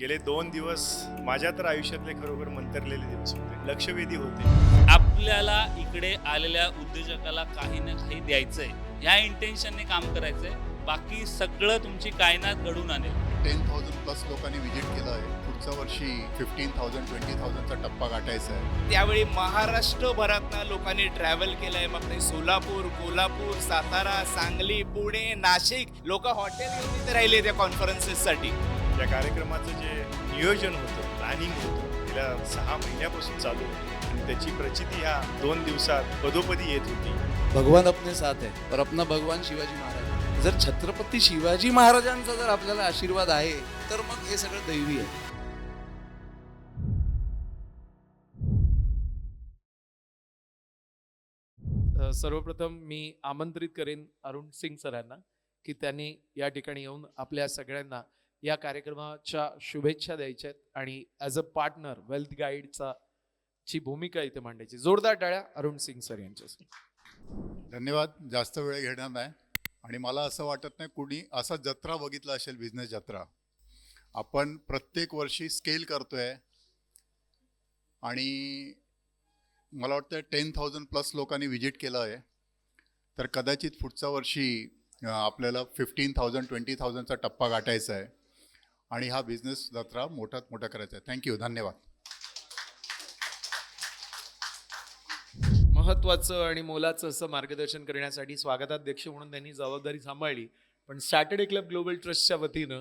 गेले दोन दिवस माझ्या तर आयुष्यातले खरोखर मंतरलेले दिवस होते. लक्षवेधी होते. आपल्याला इकडे आलेल्या उद्योजकाला काही ना काही द्यायचंय. ह्या इंटेन्शनने काम करायचंय. बाकी सगळं तुमची कायनात घडून आणेल टेन थाउजंड प्लस लोकांनी व्हिजिट केलं आहे. पुढच्या वर्षी फिफ्टीन थाउजंड ट्वेंटी थाउजंडचा टप्पा गाठायचा आहे. त्यावेळी महाराष्ट्रभरातनं लोकांनी ट्रॅव्हल केलंय. मग ते सोलापूर कोल्हापूर सातारा सांगली पुणे नाशिक लोक हॉटेल राहिले त्या कॉन्फरन्सेससाठी या कार्यक्रमाचं जे नियोजन होतं प्लॅनिंग होतं गेल्या सहा महिन्यापासून चालू होतं. आणि त्याची प्रचिती ह्या दोन दिवसात पदोपदी येत होती. भगवान अपने साथ है और अपना भगवान शिवाजी महाराज जर छत्रपती शिवाजी महाराजांचा जर आपल्याला आशीर्वाद आहे तर मग हे सगळं दैवी आहे. सर्वप्रथम मी आमंत्रित करेन अरुण सिंग सरांना की त्यांनी या ठिकाणी येऊन आपल्या सगळ्यांना या कार्यक्रमाच्या शुभेच्छा द्यायच्या आहेत. आणि ॲज अ पार्टनर वेल्थ गाईडचा ची भूमिका इथे मांडायची. जोरदार टाळ्या अरुण सिंग सर यांच्यासाठी धन्यवाद. जास्त वेळ घेणार नाही. आणि मला असं वाटत नाही कुणी असा जत्रा बघितला असेल बिझनेस जत्रा. आपण प्रत्येक वर्षी स्केल करतोय. आणि मला वाटतं टेन थाउजंड प्लस लोकांनी व्हिजिट केलं आहे. तर कदाचित पुढच्या वर्षी आपल्याला फिफ्टीन थाउजंड ट्वेंटी थाउजंडचा टप्पा गाठायचा आहे. आणि हा बिझनेस जत्रा मोठात मोठा करायचा आहे. थँक्यू धन्यवाद. महत्वाचं आणि मोलाचं असं मार्गदर्शन करण्यासाठी स्वागताध्यक्ष म्हणून त्यांनी जबाबदारी सांभाळली. पण सॅटर्डे क्लब ग्लोबल ट्रस्टच्या वतीनं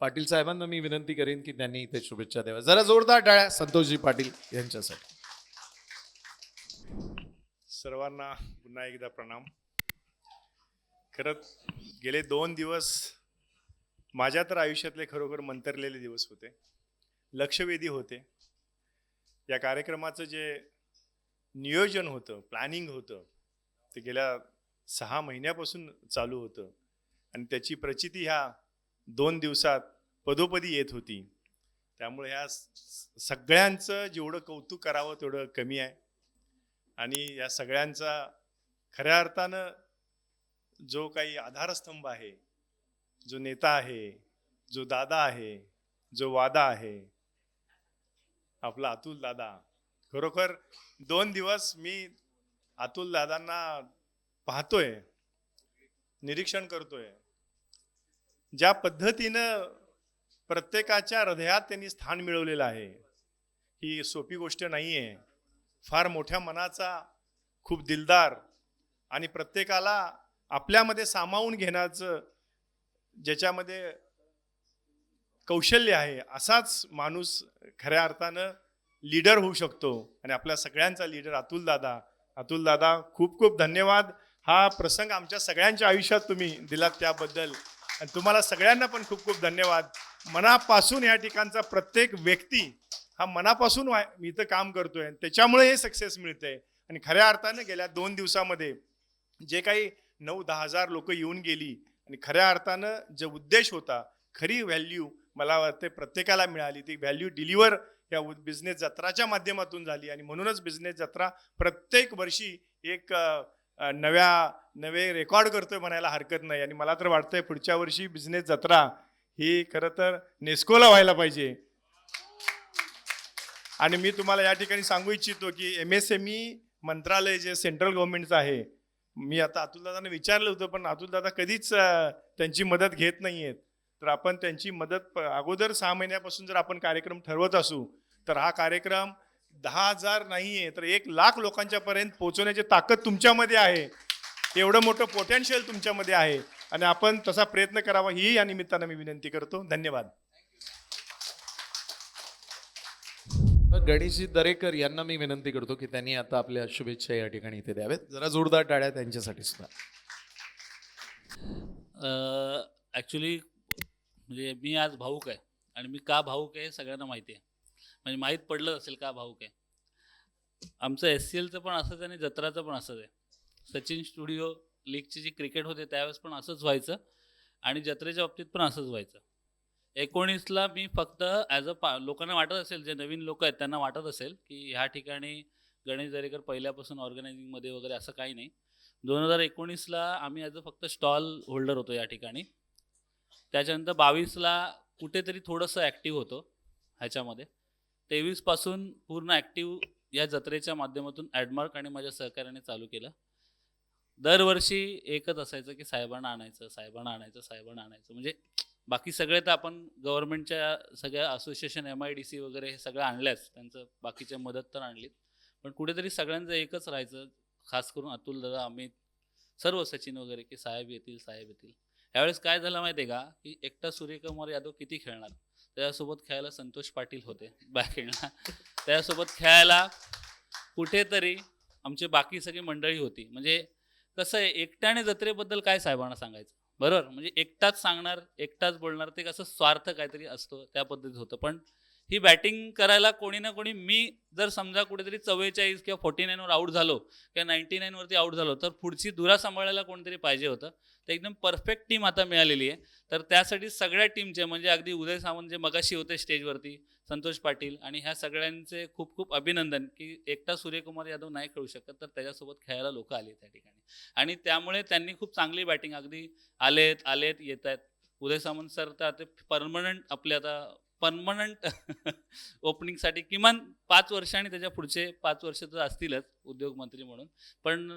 पाटील साहेबांना मी विनंती करेन की त्यांनी इथे शुभेच्छा द्याव्या. जरा जोरदार टाळ्या संतोषजी पाटील यांच्यासाठी. सर्वांना पुन्हा एकदा प्रणाम. खरंच गेले दोन दिवस माझ्या तर आयुष्यातले खरोखर मंतरलेले दिवस होते. लक्षवेधी होते. या कार्यक्रमाचं जे नियोजन होतं प्लॅनिंग होतं ते गेल्या सहा महिन्यापासून चालू होतं. आणि त्याची प्रचिती ह्या दोन दिवसात पदोपदी येत होती. त्यामुळे ह्या स- सगळ्यांचं जेवढं कौतुक करावं तेवढं कमी आहे. आणि या सगळ्यांचा खऱ्या अर्थानं जो काही आधारस्तंभ आहे जो नेता आहे जो दादा आहे जो वादा आहे. आपला अतुल दादा. खरोखर दोन दिवस मी अतुल दादांना पाहतोय निरीक्षण करतोय. ज्या पद्धतीनं प्रत्येकाच्या हृदयात त्यांनी स्थान मिळवलेलं आहे ही सोपी गोष्ट नाही आहे फार मोठ्या मनाचा खूप दिलदार आणि प्रत्येकाला आपल्यामध्ये सामावून घेण्याचं ज्याच्यामध्ये कौशल्य आहे असाच माणूस खऱ्या अर्थानं लीडर होऊ शकतो. आणि आपल्या सगळ्यांचा लीडर अतुल दादा. अतुल दादा खूप खूप धन्यवाद. हा प्रसंग आमच्या सगळ्यांच्या आयुष्यात तुम्ही दिलात त्याबद्दल. आणि तुम्हाला सगळ्यांना पण खूप खूप धन्यवाद. मनापासून या ठिकाणचा प्रत्येक व्यक्ती हा मनापासून मी इथं काम करतोय त्याच्यामुळे हे सक्सेस मिळतंय. आणि खऱ्या अर्थानं गेल्या दोन दिवसामध्ये जे काही नऊ दहा हजार लोक येऊन गेली आणि खऱ्या अर्थानं जो उद्देश होता खरी व्हॅल्यू मला वाटते प्रत्येकाला मिळाली. ती व्हॅल्यू डिलिव्हर या बिझनेस जत्राच्या माध्यमातून झाली आणि म्हणूनच बिझनेस जत्रा प्रत्येक वर्षी एक नव्या नवे रेकॉर्ड करतोय म्हणायला हरकत नाही. आणि मला तर वाटतंय पुढच्या वर्षी बिझनेस जत्रा ही खरं तर नेस्कोला व्हायला पाहिजे. आणि मी तुम्हाला या ठिकाणी सांगू इच्छितो की एम एस एम ई मंत्रालय जे सेंट्रल गव्हर्नमेंटचं आहे मी आता अतुलदादांना विचारलं होतं पण अतुलदादा कधीच त्यांची मदत घेत नाही आहेत तर आपण त्यांची मदत प- अगोदर सहा महिन्यापासून जर आपण कार्यक्रम ठरवत असू तर हा कार्यक्रम दहा हजार नाही आहे तर एक लाख लोकांच्या पर्यंत पोहोचवण्याची ताकद तुमच्यामध्ये आहे. एवढं मोठं पोटेन्शियल तुमच्यामध्ये आहे. आणि आपण तसा प्रयत्न करावा ही या निमित्तानं मी विनंती करतो. धन्यवाद. गणेशजी दरेकर यांना मी विनंती करतो की त्यांनी आता आपल्या शुभेच्छा या ठिकाणी इथे द्याव्यात. जरा जोरदार टाळ्या त्यांच्यासाठी सुद्धा. ॲक्च्युली म्हणजे मी आज भाऊक आहे आणि मी का भाऊक आहे सगळ्यांना माहिती आहे. म्हणजे माहीत पडलं असेल का भाऊक आहे. आमचं एस सी एलचं पण असंच आणि जत्राचं पण असंच आहे. सचिन स्टुडिओ लीगची जी क्रिकेट होते त्यावेळेस पण असंच व्हायचं आणि जत्रेच्या बाबतीत पण असंच व्हायचं. एकोणीसला मी फक्त ॲज अ पा लोकांना वाटत असेल जे नवीन लोक आहेत त्यांना वाटत असेल की ह्या ठिकाणी गणेश दरेकर पहिल्यापासून ऑर्गनायझिंगमध्ये वगैरे असं काही नाही. दोन हजार एकोणीसला आम्ही ॲज अ फक्त स्टॉल होल्डर होतो या ठिकाणी. त्याच्यानंतर बावीसला कुठेतरी थोडंसं ॲक्टिव्ह होतो ह्याच्यामध्ये. तेवीसपासून पूर्ण ॲक्टिव्ह या जत्रेच्या माध्यमातून ॲडमार्क आणि माझ्या सहकार्याने चालू केलं. दरवर्षी एकच असायचं की साहेबांना आणायचं साहेबांना आणायचं साहेबांना आणायचं. म्हणजे बाकी सगळे तर आपण गव्हर्नमेंटच्या सगळ्या association M I D C वगैरे हे सगळं आणल्याच. त्यांचं बाकीच्या मदत तर आणलीत पण कुठेतरी सगळ्यांचं एकच राहायचं खास करून अतुल दादा अमित सर्व सचिन वगैरे की साहेब येतील साहेब येतील. यावेळेस काय झालं माहिती आहे का? की एकटा सूर्यकुमार यादव किती खेळणार? त्याच्यासोबत खेळायला संतोष पाटील होते बॅक एंडला त्याच्यासोबत खेळायला कुठेतरी आमची बाकी सगळी मंडळी होती. म्हणजे कसं आहे एकट्याने जत्रेबद्दल काय साहेबांना सांगायचं? बरोबर. म्हणजे एकटाच सांगणार एकटाच बोलणार ते कसं स्वार्थ काहीतरी असतो त्या पद्धतीत होतं. पण ही बॅटिंग करायला कोणी ना कोणी मी जर समजा कुठेतरी चव्वेचाळीस किंवा फोर्टी नाईनवर आऊट झालो किंवा नाईन्टी नाईनवरती आऊट झालो तर पुढची धुरा सांभाळायला कोणतरी पाहिजे होतं. तर एकदम परफेक्ट टीम आता मिळालेली आहे. तर त्यासाठी सगळ्या टीमचे म्हणजे अगदी उदय सावंत जे मगाशी होते स्टेजवरती संतोष पाटील आणि ह्या सगळ्यांचे खूप खूप अभिनंदन की एकटा सूर्यकुमार यादव नाही खेळू शकत तर त्याच्यासोबत खेळायला लोक आले त्या ठिकाणी. आणि त्यामुळे त्यांनी खूप चांगली बॅटिंग अगदी आलेत आलेत येत आहेत उदय सामंत सर तर आता परमनंट आपले आता परमनंट ओपनिंगसाठी किमान पाच वर्ष आणि त्याच्या पुढचे पाच वर्ष तर असतीलच उद्योगमंत्री म्हणून. पण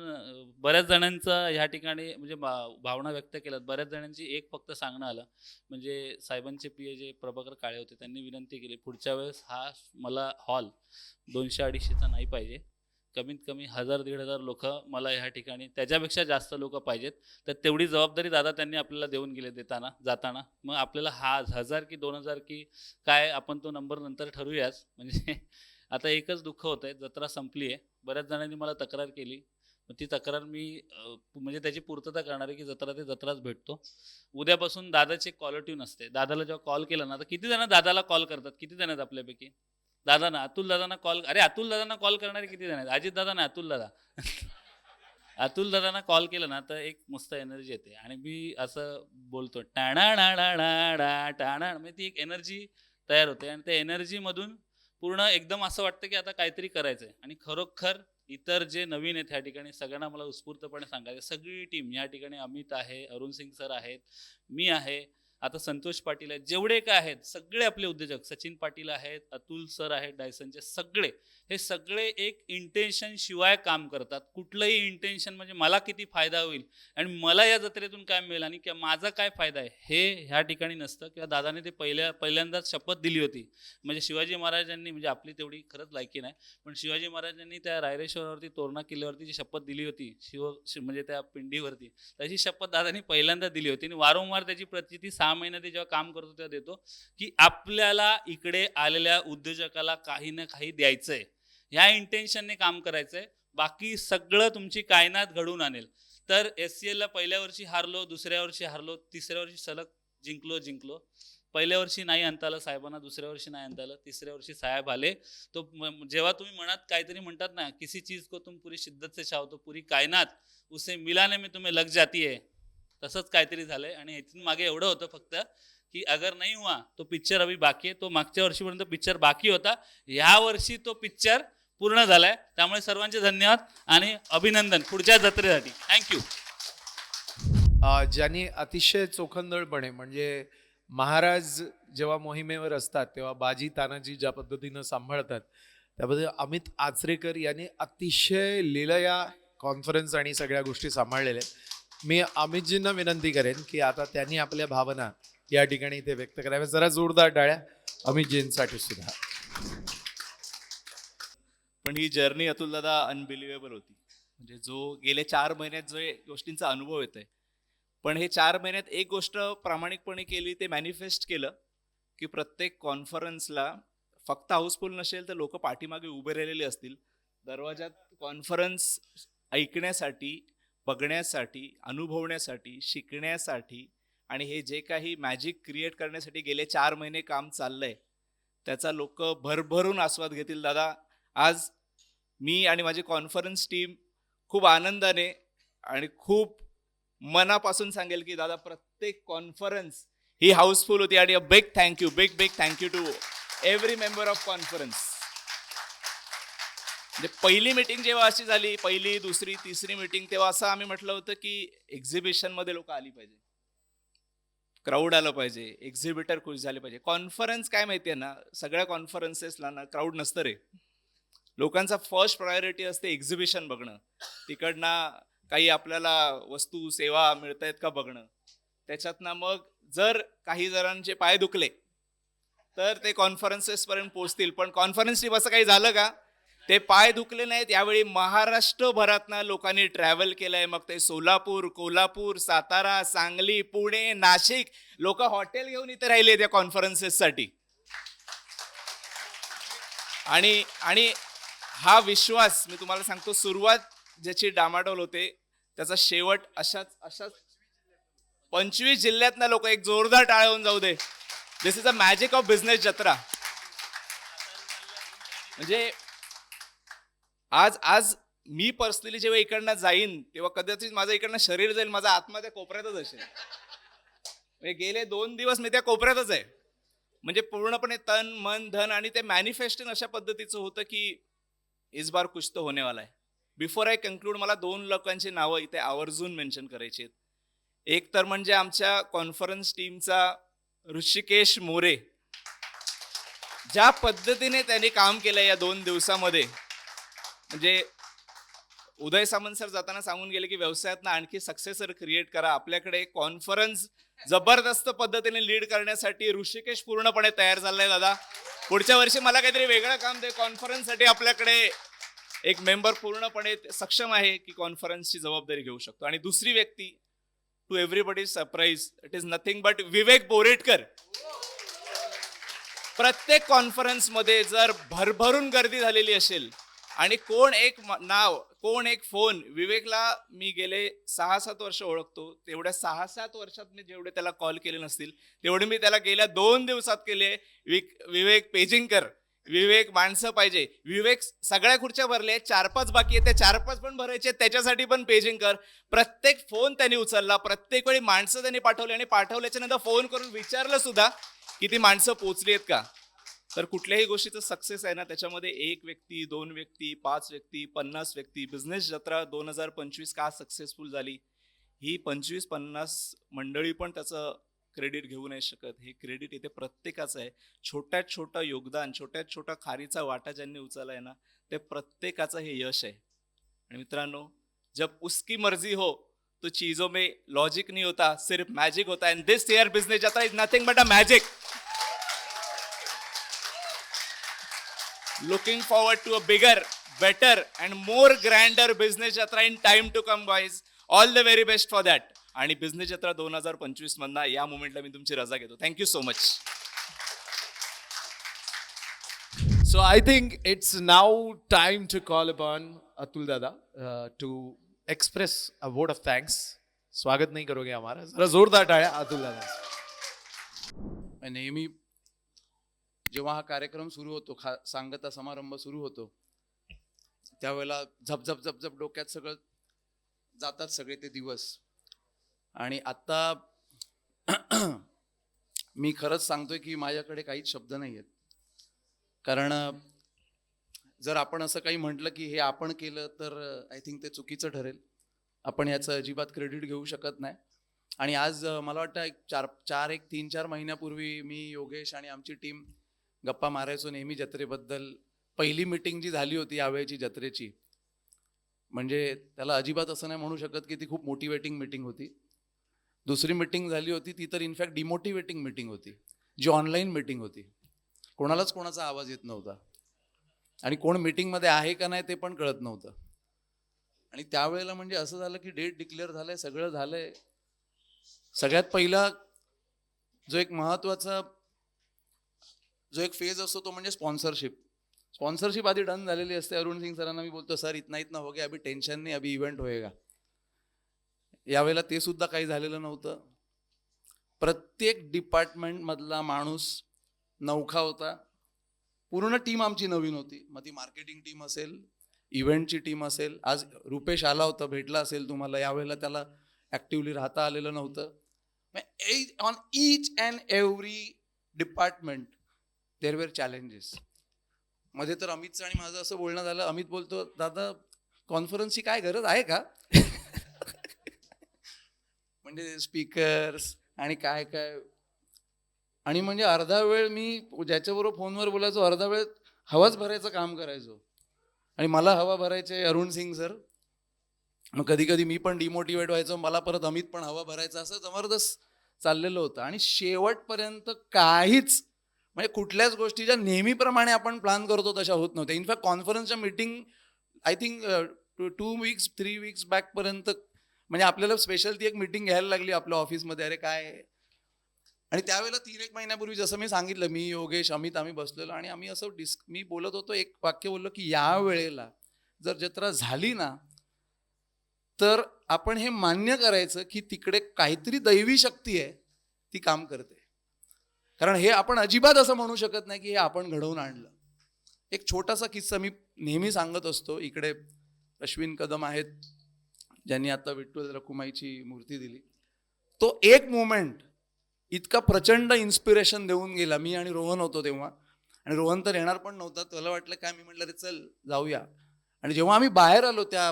बऱ्याच जणांचं ह्या ठिकाणी म्हणजे भा- भावना व्यक्त केल्यात. बऱ्याच जणांची एक फक्त सांगणं आलं. म्हणजे साहेबांचे पी जे प्रभाकर काळे होते त्यांनी विनंती केली पुढच्या वेळेस हा मला हॉल दोनशे अडीचशेचा नाही पाहिजे. कमीत कमी हजार दीड हजार लोक मला ह्या ठिकाणी त्याच्यापेक्षा जास्त लोक पाहिजेत. तर तेवढी जबाबदारी दादा त्यांनी आपल्याला देऊन गेले देताना जाताना. मग आपल्याला हा हजार की दोन हजार की काय आपण तो नंबर नंतर ठरवूयाच. म्हणजे आता एकच दुःख होत आहे जत्रा संपली आहे बऱ्याच जणांनी मला तक्रार केली. मग ती तक्रार मी म्हणजे त्याची पूर्तता करणार आहे की जत्रा ते जत्राच भेटतो. उद्यापासून दादाची कॉलर ट्यून असते. दादाला जेव्हा कॉल केला ना तर किती जण दादाला कॉल करतात? किती जण आहेत आपल्यापैकी? दादांना अतुल दादांना कॉल अरे अतुल दादांना कॉल करणारे किती जण आहेत? अजित दादा ना अतुल दादा. अतुल दादांना कॉल केला ना तर एक मस्त एनर्जी येते. आणि मी असं बोलतो टाणा डाणा डा टाणा. म्हणजे ती एक एनर्जी तयार होते. आणि त्या एनर्जीमधून पूर्ण एकदम असं वाटतं की आता काहीतरी करायचं आहे आणि खरोखर इतर जे नवीन आहेत ह्या ठिकाणी सगळ्यांना मला उत्स्फूर्तपणे सांगायचं सगळी टीम या ठिकाणी अमित आहे अरुण सिंग सर आहेत मी आहे. आता संतोष पाटील आहेत जेवढे काय आहेत सगळे आपले उद्योजक सचिन पाटील आहेत अतुल सर आहेत डायसनचे सगळे हे सगळे एक इंटेन्शन शिवाय काम करतात. कुठलंही इंटेन्शन म्हणजे मला किती फायदा होईल आणि मला या जत्रेतून काय मिळेल आणि किंवा माझा काय फायदा आहे हे ह्या ठिकाणी नसतं. किंवा दादाने ते पहिल्या पहिल्यांदाच शपथ दिली होती. म्हणजे शिवाजी महाराजांनी म्हणजे आपली तेवढी खरंच लायकी नाही पण शिवाजी महाराजांनी त्या रायरेश्वरावरती तोरणा किल्ल्यावरती जी शपथ दिली होती शिव शि- म्हणजे त्या पिंडीवरती तशी शपथ दादानी पहिल्यांदा दिली होती आणि वारंवार त्याची प्रचिती सहा महिन्यात ते जेव्हा काम करतो तेव्हा देतो की आपल्याला इकडे आलेल्या उद्योजकाला काही ना काही द्यायचं आहे ह्या इंटेन्शनने काम करायचं आहे बाकी सगळं तुमची कायनात घडून आणेल. तर एस सी एलला पहिल्या वर्षी हारलो दुसऱ्या वर्षी हारलो तिसऱ्या वर्षी सलग जिंकलो जिंकलो. पहिल्या वर्षी नाही आणता आलं साहेबांना दुसऱ्या वर्षी नाही आणता आलं तिसऱ्या वर्षी साहेब आले. तो जेव्हा तुम्ही मनात काहीतरी म्हणतात ना किसी चीज को तुम पुरी शिद्दत से चाहो तो पुरी कायनात उसे मिलाने में तुम्हें लग जाती है. तसंच काहीतरी झालंय. आणि इथून मागे एवढं होतं फक्त की अगर नाही हुआ तो पिक्चर अभी बाकी आहे. तो मागच्या वर्षीपर्यंत पिक्चर बाकी होता. ह्या वर्षी तो पिक्चर पूर्ण झालाय. त्यामुळे सर्वांचे धन्यवाद आणि अभिनंदन पुढच्या जत्रेसाठी. थँक्यू ज्यांनी अतिशय चोखंदळपणे म्हणजे महाराज जेव्हा मोहिमेवर असतात तेव्हा बाजी तानाजी ज्या पद्धतीनं सांभाळतात त्याबद्दल अमित आचरेकर यांनी अतिशय लिलया कॉन्फरन्स आणि सगळ्या गोष्टी सांभाळलेल्या आहेत. मी अमितजींना विनंती करेन की आता त्यांनी आपल्या भावना या ठिकाणी इथे व्यक्त कराव्या. जरा जोरदार टाळ्या अमितजींसाठी सुद्धा. पण ही जर्नी अतुल दादा अनबिलिव्हेबल होती. म्हणजे जो गेले चार महिन्यात जो गोष्टींचा अनुभव येतोय. पण हे चार महिन्यात एक गोष्ट प्रामाणिकपणे केली ते मॅनिफेस्ट केलं की प्रत्येक कॉन्फरन्सला फक्त हाऊसफुल नसेल तर लोक पाठीमागे उभे राहिलेले असतील. दरवाजात कॉन्फरन्स ऐकण्यासाठी बघण्यासाठी अनुभवण्यासाठी शिकण्यासाठी आणि हे जे काही मॅजिक क्रिएट करण्यासाठी गेले चार महिने काम चाललंय त्याचा लोक भरभरून आस्वाद घेतील. दादा आज मी आणि माझी कॉन्फरन्स टीम खूप आनंदाने आणि खूप मनापासून सांगेल की दादा प्रत्येक कॉन्फरन्स ही हाऊसफुल होती आणि a big thank you big big thank you to every member of conference म्हणजे पहिली मीटिंग जेव्हा अशी झाली पहिली दुसरी तिसरी मीटिंग तेव्हा असं आम्ही म्हटलं होतं की एक्झिबिशनमध्ये लोक आली पाहिजे. क्राऊड आलं पाहिजे एक्झिबिटर खुश झाले पाहिजे. कॉन्फरन्स काय माहिती आहे ना सगळ्या कॉन्फरन्सेसला ना क्राऊड नसतं रे. लोकांचा फर्स्ट प्रायोरिटी असते एक्झिबिशन बघणं. तिकडनं काही आपल्याला वस्तू सेवा मिळत आहेत का बघणं. त्याच्यातनं मग जर काही जणांचे पाय दुखले तर ते कॉन्फरन्सेसपर्यंत पोचतील पण कॉन्फरन्स ट्रीप असं काही झालं का? ते पाय दुखले नाहीत. यावेळी महाराष्ट्रभरातनं लोकांनी ट्रॅव्हल केलंय. मग ते सोलापूर कोल्हापूर सातारा सांगली पुणे नाशिक लोक हॉटेल घेऊन इथे राहिले त्या कॉन्फरन्सेससाठी आणि आणि हा विश्वास मी तुम्हाला सांगतो सुरुवात ज्याची डामाडोल होते त्याचा शेवट अशाच अशाच पंचवीस जिल्ह्यातनं लोक एक जोरदार टाळ होऊन जाऊ दे. This is a magic of business Jatra. म्हणजे आज आज मी पर्सनली जेव्हा इकडनं जाईन तेव्हा कदाचित माझं इकडनं शरीर जाईल माझा आत्मा त्या कोपऱ्यातच असेल. म्हणजे गेले दोन दिवस मी त्या कोपऱ्यातच आहे. म्हणजे पूर्णपणे तन मन धन आणि ते मॅनिफेस्टिंग अशा पद्धतीचं होतं की इस बार कुछ तो होने वाला बिफोर आय कन्क्लूड मला दोन लोकांची नावं इथे आवर्जून मेन्शन करायची आहेत. एक तर म्हणजे आमच्या कॉन्फरन्स टीमचा ऋषिकेश मोरे. ज्या पद्धतीने त्यांनी काम केलं या दोन दिवसामध्ये म्हणजे उदय सामंत सर जाताना सांगून गेले की व्यवसायातनं आणखी सक्सेसर क्रिएट करा. आपल्याकडे कॉन्फरन्स जबरदस्त पद्धतीने लीड करण्यासाठी ऋषिकेश पूर्णपणे तयार झालाय दादा. पुढच्या वर्षी मला काहीतरी वेगळं काम दे. कॉन्फरन्ससाठी आपल्याकडे एक मेंबर पूर्णपणे सक्षम आहे की कॉन्फरन्सची जबाबदारी घेऊ शकतो. आणि दुसरी व्यक्ती to everybody surprise it is nothing but Vivek Boretkar. प्रत्येक कॉन्फरन्समध्ये जर भरभरून गर्दी झालेली असेल आणि कोण एक नाव कोण एक फोन विवेकला मी गेले सहा सात वर्ष ओळखतो. तेवढ्या सहा सात वर्षात मी जेवढे त्याला कॉल केले नसतील तेवढे मी त्याला गेल्या दोन दिवसात केले. विक विवेक पेजिंगकर विवेक माणसं पाहिजे. विवेक सगळ्या खुर्च्या भरले चार पाच बाकी आहेत त्या चार पाच पण भरायचे त्याच्यासाठी पण पेजिंग कर. प्रत्येक फोन त्यांनी उचलला प्रत्येक वेळी माणसं त्यांनी पाठवली आणि पाठवल्याच्या नंतर फोन करून विचारलं सुद्धा की ती माणसं पोचली आहेत का? तर कुठल्याही गोष्टीचं सक्सेस आहे ना त्याच्यामध्ये एक व्यक्ती दोन व्यक्ती पाच व्यक्ती पन्नास व्यक्ती बिझनेस जत्रा दोन हजार पंचवीस का सक्सेसफुल झाली ही पंचवीस पन्नास मंडळी पण त्याचं क्रेडिट घेऊ नाही शकत. हे क्रेडिट इथे प्रत्येकाचं आहे. छोट्यात छोटं योगदान छोट्यात छोटा खारीचा वाटा ज्यांनी उचलला आहे ना ते प्रत्येकाचं हे यश आहे. आणि मित्रांनो जब उसकी मर्जी हो तो चीजों में लॉजिक नहीं होता सिर्फ मैजिक होता. है एंड दिस ईयर बिजनेस जाता is nothing but a magic looking forward to a bigger better and more grander business Yatra in time to come boys all the very best for that आणि business Yatra दोन हजार पंचवीस मधना या मुमेंटला मी तुमची रजा घेतो. Thank you so much so I think it's now time to call upon Atul दादा to express a word of thanks स्वागत नाही करोगे आम्हाला जरा जोरदार टाळ्या अतुल दादा नेहमी जेव्हा हा कार्यक्रम सुरू होतो खा सांगता समारंभ सुरू होतो त्यावेळेला झप झप झप झप डोक्यात सगळं जातात सगळे ते दिवस. आणि आत्ता मी खरंच सांगतोय की माझ्याकडे काहीच शब्द नाही आहेत कारण जर आपण असं काही म्हटलं की हे आपण केलं तर आय थिंक ते चुकीचं ठरेल. आपण याचं अजिबात क्रेडिट घेऊ शकत नाही. आणि आज मला वाटतं एक चार चार एक तीन चार महिन्यापूर्वी मी योगेश आणि आमची टीम गप्पा मारायचो नेहमी जत्रेबद्दल. पहिली मिटिंग जी झाली होती यावेळेची जत्रेची म्हणजे त्याला अजिबात असं नाही म्हणू शकत की ती खूप मोटिवेटिंग मिटिंग होती. दुसरी मिटिंग झाली होती ती तर इनफॅक्ट डिमोटिवेटिंग मिटिंग होती जी ऑनलाईन मिटिंग होती. कोणालाच कोणाचा आवाज येत नव्हता. आणि कोण मिटिंगमध्ये आहे का नाही ते पण कळत नव्हतं. आणि त्यावेळेला म्हणजे असं झालं की डेट डिक्लेअर झालंय सगळं झालंय. सगळ्यात पहिला जो एक महत्त्वाचा जो एक फेज असतो तो म्हणजे स्पॉन्सरशिप स्पॉन्सरशिप आधी डन झालेली असते. अरुण सिंग सरांना मी बोलतो सर इतना इतना हो गया अभी टेन्शन नाही अभी इव्हेंट होएगा. यावेळेला ते सुद्धा काही झालेलं नव्हतं. प्रत्येक डिपार्टमेंटमधला माणूस नौखा होता. पूर्ण टीम आमची नवीन होती. मग ती मार्केटिंग टीम असेल इव्हेंटची टीम असेल. आज रुपेश आला होता भेटला असेल तुम्हाला. यावेळेला त्याला ॲक्टिवली राहता आलेलं नव्हतं. On each and every department there were challenges मध्ये तर अमितचं आणि माझं असं बोलणं झालं. अमित बोलतो दादा कॉन्फरन्सची काय गरज आहे का? म्हणजे स्पीकर्स आणि काय काय. आणि म्हणजे अर्धा वेळ मी ज्याच्याबरोबर फोनवर बोलायचो अर्धा वेळ हवाच भरायचं काम करायचो. आणि मला हवा भरायचे अरुण सिंग सर. मग कधी कधी मी पण डिमोटिवेट व्हायचो मला परत अमित पण हवा भरायचा असं जबरदस्त चाललेलं होतं. आणि शेवटपर्यंत काहीच म्हणजे कुठल्याच गोष्टीच्या नेहमीप्रमाणे आपण प्लॅन करतो तशा होत नव्हत्या. इनफॅक्ट कॉन्फरन्सच्या meeting I think two weeks three weeks बॅकपर्यंत म्हणजे आपल्याला स्पेशल ती एक मीटिंग घ्यायला लागली आपल्या ऑफिसमध्ये अरे काय? आहे? आणि त्यावेळेला तीन एक महिन्यापूर्वी जसं मी सांगितलं मी योगेश अमित आम्ही बसलेलो आणि आम्ही असं डिस्क मी बोलत होतो एक वाक्य बोललो की या वेळेला जर जत्रा झाली ना तर आपण हे मान्य करायचं की तिकडे काहीतरी दैवी शक्ती आहे ती काम करते. कारण हे आपण अजिबात असं म्हणू शकत नाही की हे आपण घडवून आणलं. एक छोटासा किस्सा मी नेहमी सांगत असतो. इकडे अश्विन कदम आहेत ज्यांनी आता विठ्ठल रखुमाईची मूर्ती दिली. तो एक मोमेंट इतका प्रचंड इन्स्पिरेशन देऊन गेला. मी आणि रोहन होतो तेव्हा. आणि रोहन तर येणार पण नव्हता. त्याला वाटलं काय? मी म्हटलं रे चल जाऊया. आणि जेव्हा आम्ही बाहेर आलो त्या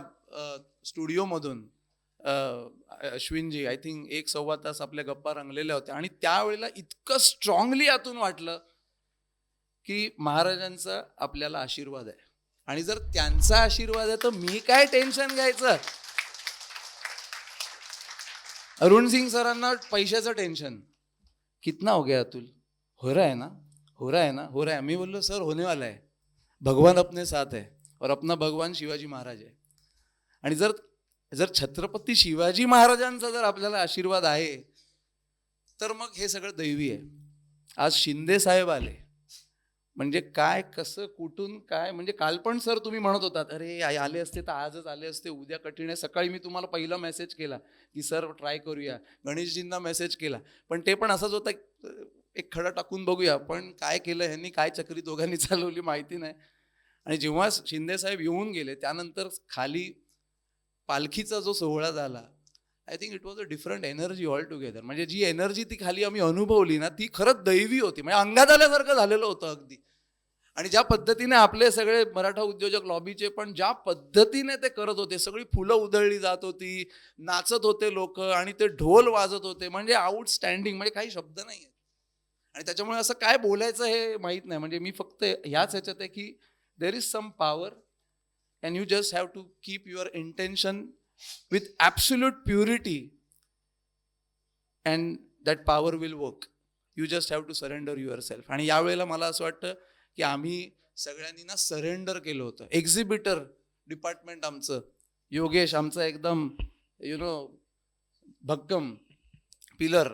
स्टुडिओमधून अश्विनजी आय थिंक एक सव्वा तास आपल्या गप्पा रंगलेल्या होत्या आणि त्यावेळेला इतकं स्ट्रॉंगली यातून वाटलं की महाराजांचा आपल्याला आशीर्वाद आहे. आणि जर त्यांचा आशीर्वाद आहे तर मी काय टेन्शन घ्यायचं? अरुण सिंग सरांना पैशाचं टेन्शन कितना हो गया अतुल? हो रहा है ना? हो रहा है ना? हो रहा है. मी बोललो सर होने वाला है. भगवान अपने साथ है और अपना भगवान शिवाजी महाराज आहे आणि जर जर छत्रपती शिवाजी महाराजांचा जर आपल्याला आशीर्वाद आहे तर मग हे सगळं दैवी आहे. आज शिंदे साहेब आले. म्हणजे काय कसं कुठून काय? म्हणजे काल पण सर तुम्ही म्हणत होतात अरे आले असते तर आजच आले असते उद्या कठीण आहे. सकाळी मी तुम्हाला पहिला मेसेज केला की सर ट्राय करूया. गणेशजींना मेसेज केला. पण ते पण असंच होतं एक खडा टाकून बघूया. पण काय केलं ह्यांनी काय चक्री दोघांनी चालवली माहिती नाही. आणि जेव्हा शिंदे साहेब येऊन गेले त्यानंतर खाली पालखीचा जो सोहळा झाला I think it was a different energy all together म्हणजे जी एनर्जी ती खाली आम्ही अनुभवली ना ती खरंच दैवी होती. म्हणजे अंगात आल्यासारखं झालेलं होतं अगदी. आणि ज्या पद्धतीने आपले सगळे मराठा उद्योजक लॉबीचे पण ज्या पद्धतीने ते करत होते सगळी फुलं उधळली जात होती नाचत होते लोक आणि ते ढोल वाजत होते म्हणजे आउटस्टँडिंग म्हणजे काही शब्द नाही आहेत. आणि त्याच्यामुळे असं काय बोलायचं हे माहीत नाही. म्हणजे मी फक्त ह्याच ह्याच्यात आहे की there is some power and you just have to keep your intention with absolute purity that power will work you just have to surrender yourself आणि यावेळेला मला असं वाटतं की आम्ही सगळ्यांनी ना सरेंडर केलं होतं. एक्झिबिटर डिपार्टमेंट आमचं योगेश आमचं एकदम यु नो भक्कम पिलर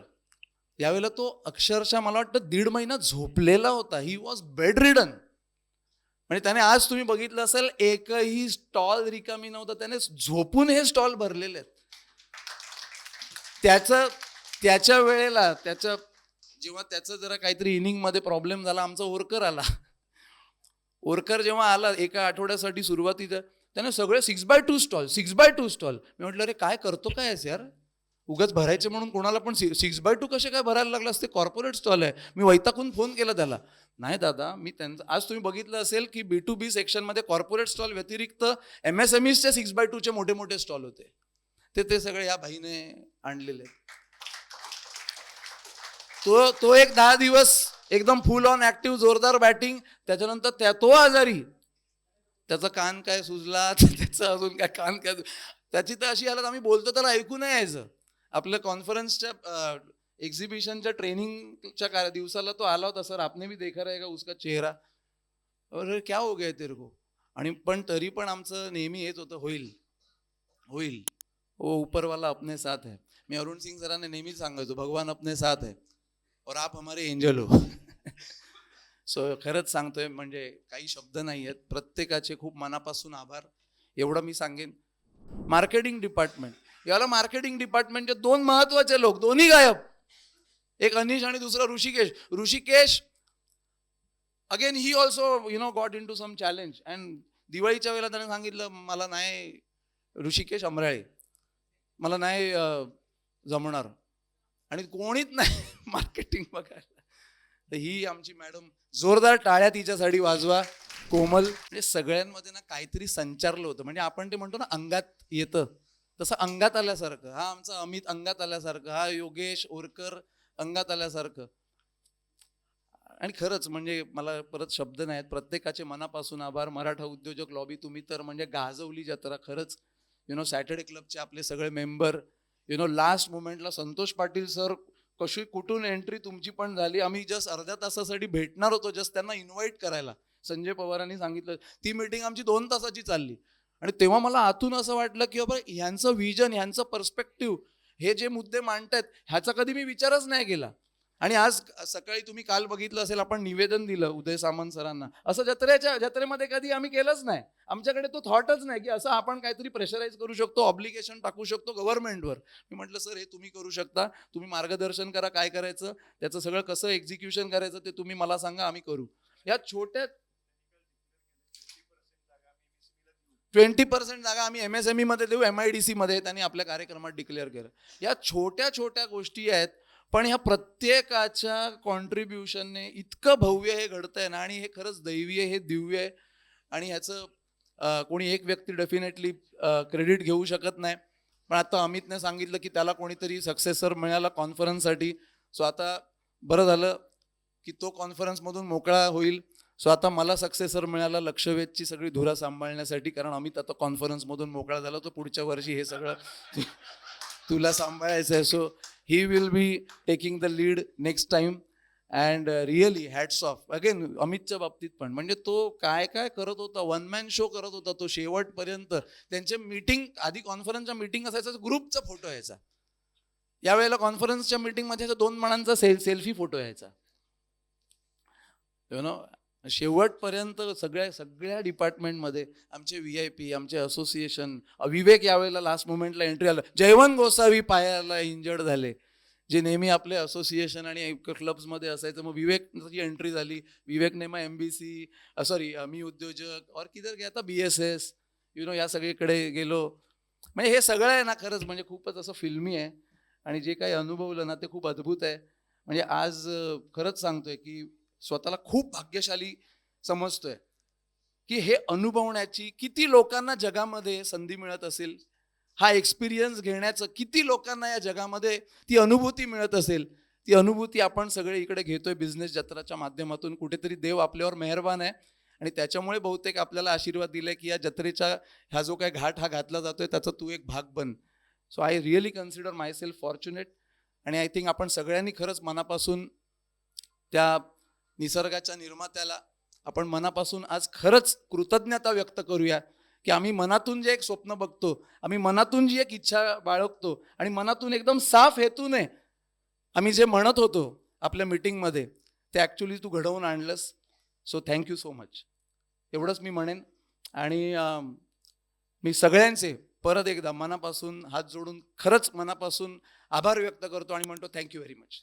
यावेळेला तो अक्षरशः मला वाटतं दीड महिना झोपलेला होता. ही वॉज बेड रिडन म्हणजे त्याने आज तुम्ही बघितलं असेल एकही स्टॉल रिकामी नव्हता. त्याने झोपून हे स्टॉल भरलेले आहेत. त्याचं त्याच्या वेळेला त्याच्या जेव्हा त्याचं जरा काहीतरी इनिंगमध्ये प्रॉब्लेम झाला आमचा ओरकर आला. ओरकर जेव्हा आला एका आठवड्यासाठी सुरुवातीचं त्याने सगळे six by two stall six by two stall मी म्हटलं अरे काय करतो काय आहेस यार? उगाच भरायचे म्हणून कोणाला पण सिक्स बाय टू कसे काय भरायला लागलं असते? कॉर्पोरेट स्टॉल आहे. मी वैताकून फोन केला त्याला. नाही दादा मी त्यांचं आज तुम्ही बघितलं असेल की बी टू बी सेक्शनमध्ये कॉर्पोरेट स्टॉल व्यतिरिक्त एम एस एम ईसच्या सिक्स बाय टूचे मोठे मोठे स्टॉल होते. ते ते सगळे या भाईने आणलेले. तो तो एक दहा दिवस एकदम फुल ऑन ऍक्टिव्ह जोरदार बॅटिंग त्याच्यानंतर त्या तो आजारी. त्याचा कान काय सुजला त्याचं अजून काय कान काय त्याची तर अशी हालत आम्ही बोलतो तर ऐकू नाही यायचं. आपलं कॉन्फरन्सच्या एक्झिबिशनच्या ट्रेनिंगच्या का दिवसाला तो आला होता सर आपने भी देखा रहेगा उसका चेहरा. अरे क्या हो गया तेरे को? आणि पण तरी पण आमचं नेहमी हेच होतं होईल होईल ओ ऊपरवाला अपने साथ है. मी अरुण सिंग सरांना नेहमीच सांगायचो भगवान अपने साथ है और आप हमारे एंजल हो. सो खरंच सांगतोय म्हणजे काही शब्द नाही आहेत प्रत्येकाचे खूप मनापासून आभार. एवढं मी सांगेन. मार्केटिंग डिपार्टमेंट याला मार्केटिंग डिपार्टमेंटचे दोन महत्त्वाचे लोक दोन्ही गायब. एक अनिश आणि दुसरा Rishikesh. Rishikesh again he also you know got into some challenge and दिवाळीच्या वेळेला त्याने सांगितलं मला नाही ऋषिकेश अमराळे. मला नाही जमणार. आणि कोणीच नाही मार्केटिंग बघायला. तर ही आमची मॅडम जोरदार टाळ्या तिच्यासाठी वाजवा. कोमल म्हणजे सगळ्यांमध्ये ना काहीतरी संचारलं होतं. म्हणजे आपण ते म्हणतो ना अंगात येतं. तसं अंगात आल्यासारखं हा आमचा अमित अंगात आल्यासारखं हा योगेश ओरकर अंगात आल्यासारखं. आणि खरंच म्हणजे मला परत शब्द नाहीत प्रत्येकाचे मनापासून आभार. मराठा उद्योजक लॉबी तुम्ही तर म्हणजे गाजवली जत्रा खरंच. यु नो सॅटर्डे क्लबचे आपले सगळे मेंबर यु नो लास्ट मोमेंटला संतोष पाटील सर कशी कुठून एंट्री तुमची पण झाली. आम्ही जस्ट अर्ध्या तासासाठी भेटणार होतो जस्ट त्यांना इन्व्हाइट करायला. संजय पवारांनी सांगितलं. ती मीटिंग आमची दोन तासाची चालली. आणि तेव्हा मला आतून असं वाटलं की बाबा ह्यांचं व्हिजन ह्यांचं पर्स्पेक्टिव्ह हे जे मुद्दे मांडतायत ह्याचा कधी मी विचारच नाही केला. आणि आज सकाळी तुम्ही काल बघितलं असेल आपण निवेदन दिलं उदय सामंत सरांना. असं जत्रेच्या जत्रेमध्ये कधी आम्ही केलंच नाही. आमच्याकडे तो थॉटच नाही की असं आपण काहीतरी प्रेशराईज करू शकतो ऑब्लिगेशन टाकू शकतो गव्हर्नमेंटवर मी म्हटलं सर हे तुम्ही करू शकता. तुम्ही मार्गदर्शन करा काय करायचं? त्याचं सगळं कसं एक्झिक्युशन करायचं ते तुम्ही मला सांगा आम्ही करू. या छोट्या ट्वेंटी पर्सेंट जागा आम्ही एम एस एम ईमध्ये देऊ एम आय डी सीमध्ये त्यांनी आपल्या कार्यक्रमात डिक्लेअर केलं. या छोट्या छोट्या गोष्टी आहेत पण ह्या प्रत्येकाच्या कॉन्ट्रीब्युशनने इतकं भव्य हे घडतंय ना आणि हे खरंच दैवी आहे हे दिव्य आहे आणि ह्याचं कोणी एक व्यक्ती डेफिनेटली क्रेडिट घेऊ शकत नाही. पण आता अमितने सांगितलं की त्याला कोणीतरी सक्सेसर मिळाला कॉन्फरन्ससाठी सो आता बरं झालं की तो कॉन्फरन्समधून मोकळा होईल. सो आता मला सक्सेसर मिळाला लक्षवेधची सगळी धुरा सांभाळण्यासाठी कारण अमित आता कॉन्फरन्समधून मोकळा झाला तो पुढच्या वर्षी हे सगळं तुला सांभाळायचं आहे. So he will be taking the lead next time and really hats off again अमितच्या बाबतीत पण. म्हणजे तो काय काय करत होता वन मॅन शो करत होता तो शेवटपर्यंत त्यांचे मीटिंग आधी कॉन्फरन्सच्या मीटिंग असायचं ग्रुपचा फोटो यायचा. यावेळेला कॉन्फरन्सच्या मीटिंगमध्ये दोन मणांचा सेल सेल्फी फोटो यायचा. यु नो शेवटपर्यंत सगळ्या सगळ्या डिपार्टमेंटमध्ये आमचे व्ही आय पी आमचे असोसिएशन विवेक यावेळेला लास्ट मोमेंटला एंट्री आलं. जयवंत गोसावी पायाला इंजर्ड झाले. जे नेहमी आपले असोसिएशन आणि क्लब्समध्ये असायचं मग विवेकची एंट्री झाली. विवेकने मग एम बी सी सॉरी मी उद्योजक और किधर गे आता B S S you know या सगळीकडे गेलो. म्हणजे हे सगळं आहे ना खरंच म्हणजे खूपच असं फिल्मी आहे. आणि जे काही अनुभवलं ना ते खूप अद्भुत आहे. म्हणजे आज खरंच सांगतोय की स्वतःला खूप भाग्यशाली समजतोय. की हे अनुभवण्याची किती लोकांना जगामध्ये संधी मिळत असेल हा एक्सपिरियन्स घेण्याचं किती लोकांना या जगामध्ये ती अनुभूती मिळत असेल ती अनुभूती आपण सगळे इकडे घेतोय बिझनेस जत्राच्या माध्यमातून. कुठेतरी देव आपल्यावर मेहरबान आहे आणि त्याच्यामुळे बहुतेक आपल्याला आशीर्वाद दिले की या जत्रेचा ह्या जो काही घाट हा घातला जातोय त्याचा तू एक भाग बन. So I really consider myself fortunate आणि आय थिंक आपण सगळ्यांनी खरंच मनापासून त्या निसर्गाच्या निर्मात्याला आपण मनापासून आज खरंच कृतज्ञता व्यक्त करूया की आम्ही मनातून जे एक स्वप्न बघतो आम्ही मनातून जी एक इच्छा बाळगतो आणि मनातून एकदम साफ हेतूने आम्ही जे म्हणत होतो आपल्या मिटिंगमध्ये ते ॲक्च्युली तू घडवून आणलंस. So thank you so much एवढंच मी म्हणेन. आणि मी सगळ्यांचे परत एकदा मनापासून हात जोडून खरंच मनापासून आभार व्यक्त करतो आणि म्हणतो थँक्यू व्हेरी मच